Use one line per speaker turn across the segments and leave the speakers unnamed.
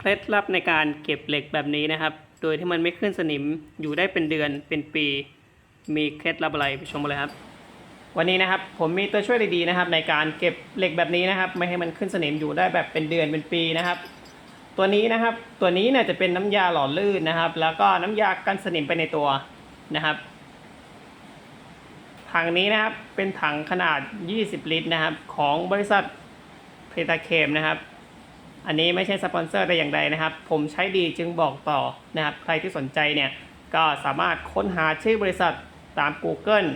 เคล็ดลับในการเก็บเหล็กแบบนี้นะครับ โดยที่มันไม่ขึ้นสนิมอยู่ได้เป็นเดือนเป็นปี มีเคล็ดลับอะไรไปชมกันเลยครับ วันนี้นะครับผมมีตัวช่วยดีๆนะครับ ในการเก็บเหล็กแบบนี้นะครับ ไม่ให้มันขึ้นสนิมอยู่ได้แบบเป็นเดือนเป็นปีนะครับ ตัวนี้นะครับตัวนี้เนี่ยจะเป็นน้ำยาหล่อลื่นนะครับ แล้วก็น้ำยากันสนิมไปในตัวนะครับถังนี้นะครับเป็นถังขนาด 20 ลิตรนะครับ ของบริษัทเพตาเคมนะครับ อันนี้ไม่ใช่สปอนเซอร์แต่อย่างใดนะครับ ผมใช้ดีจึงบอกต่อนะครับ ใครที่สนใจเนี่ยก็สามารถค้นหาชื่อบริษัทตาม Google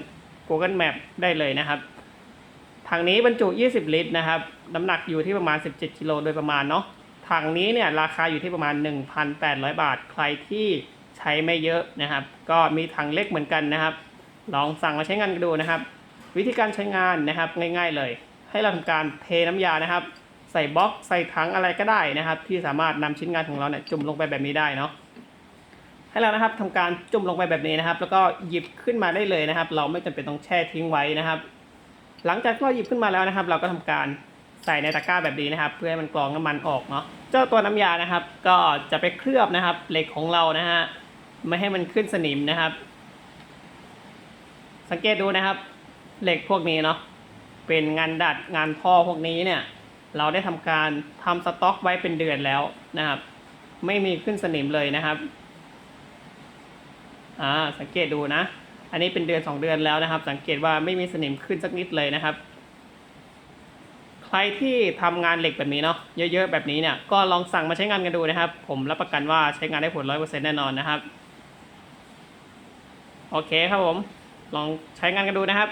Google Map ได้เลยนะครับถังนี้บรรจุ 20 ลิตรนะครับ น้ำหนักอยู่ที่ประมาณ 17 กิโลโดยประมาณเนาะถังนี้เนี่ยราคาอยู่ที่ประมาณ 1,800 บาท ใครที่ใช้ไม่เยอะนะครับ ก็มีถังเล็กเหมือนกันนะครับ ลองสั่งมาใช้งานกันดูนะครับ วิธีการใช้งานนะครับง่าย ๆเลย ให้เราทำการเทน้ำยานะครับ ใส่บล็อกใส่ถังอะไรก็ได้นะครับ ที่สามารถนำชิ้นงานของเราเนี่ยจุ่มลงไปแบบนี้ได้เนาะให้เรานะครับทำการจุ่มลงไปแบบนี้นะครับ แล้วก็หยิบขึ้นมาได้เลยนะครับ เราไม่จำเป็นต้องแช่ทิ้งไว้นะครับ หลังจากที่เราหยิบขึ้นมาแล้วนะครับ เราก็ทำการใส่ในตะกร้าแบบนี้นะครับ เพื่อให้มันกรองน้ำมันออกเนาะเจ้าตัวน้ำยานะครับ ก็จะไปเคลือบนะครับ เหล็กของเรานะฮะไม่ให้มันขึ้นสนิมนะครับ สังเกตดูนะครับ เหล็กพวกนี้เนาะเป็นงานดัดงานท่อพวกนี้เนี่ย เราได้ทำการทำสต็อกไว้เป็นเดือนแล้วนะครับ ไม่มีขึ้นสนิมเลยนะครับอ่าสังเกตดูนะ อันนี้เป็นเดือน 2 เดือนแล้วนะครับ สังเกตว่าไม่มีสนิมขึ้นสักนิดเลยนะครับ ใครที่ทำงานเหล็กแบบนี้เนาะเยอะๆแบบนี้เนี่ยก็ลองสั่งมาใช้งานกันดูนะครับ ผมรับประกันว่าใช้งานได้ผลร้อยเปอร์เซ็นต์แน่นอนนะครับ โอเคครับผม ลองใช้งานกันดูนะครับ